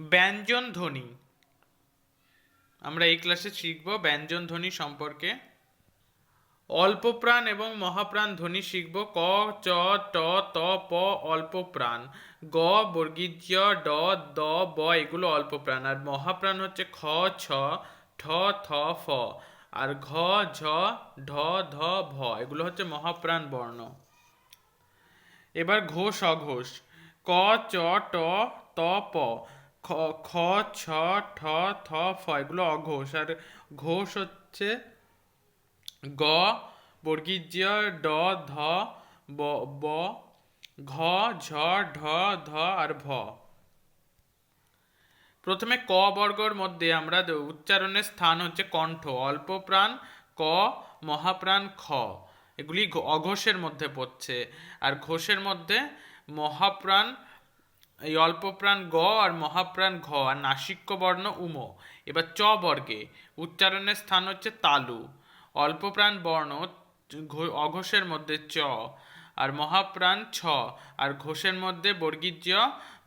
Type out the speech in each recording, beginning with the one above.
ব্যঞ্জন ধ্বনি। আমরা এই ক্লাসে শিখব ব্যঞ্জন ধ্বনি সম্পর্কে। অল্প প্রাণ এবং মহাপ্রাণ ধ্বনি শিখব। ক, চ, ট, ত, প অল্প প্রাণ গ বর্গীজ ড, দ, ব, এগুলো অল্প প্রাণ আর মহাপ্রাণ হচ্ছে খ, ছ, ঠ, থ, ফ। আর ঘ, ঝ, ঢ, ধ, ভ, এগুলো হচ্ছে মহাপ্রাণ বর্ণ। এবার ঘোষ অঘোষ ক, চ, ট, ত, প। খ খ, ছ, ঠ, থ, ফ, এগুলো অঘোষ। আর ঘোষ হচ্ছে গ বর্গীজ ড, ধ, ব ব, ঘ, ঝ, ঢ, ধ, আর ভ। প্রথমে ক বর্গর মধ্যে আমরা উচ্চারণের স্থান হচ্ছে কণ্ঠ। অল্প প্রাণ, ক, মহাপ্রাণ, খ। এগুলি অঘোষের মধ্যে পড়ছে। আর ঘোষের মধ্যে মহাপ্রাণ এই অল্প প্রাণ গ আর মহাপ্রাণ ঘ আর নাসিক্য বর্ণ উম। এবার চ বর্গে। উচ্চারণের স্থান হচ্ছে তালু। অল্প প্রাণ বর্ণ অঘোষের মধ্যে চ আর মহাপ্রাণ ছ আর ঘোষের মধ্যে বর্গীজ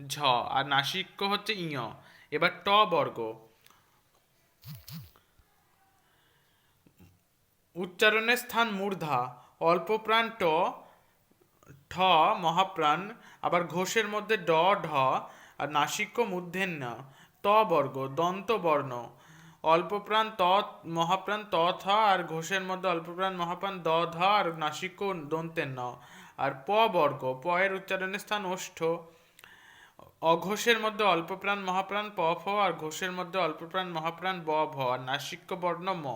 ঝ আর নাসিক্য হচ্ছে ইয় এবার ট বর্গ। উচ্চারণের স্থান মূর্ধা। অল্প প্রাণ ট ঠ মহাপ্রাণ, আবার ঘোষের মধ্যে ড, ঢ, আর নাসিক্য মূর্ধন্য ত বর্গ, দন্ত বর্ণ অল্প প্রাণ ত, মহাপ্রাণ ত, থ, আর ঘোষের মধ্যে অল্প প্রাণ মহাপ্রাণ দ, ধ, আর নাসিক্য দন্তের ন আর প বর্গ, প এর উচ্চারণের স্থান ওষ্ঠ, অঘোষের মধ্যে অল্প প্রাণ মহাপ্রাণ প, ফ, আর ঘোষের মধ্যে অল্প প্রাণ মহাপ্রাণ ব, ভ, আর নাসিক্য বর্ণ ম।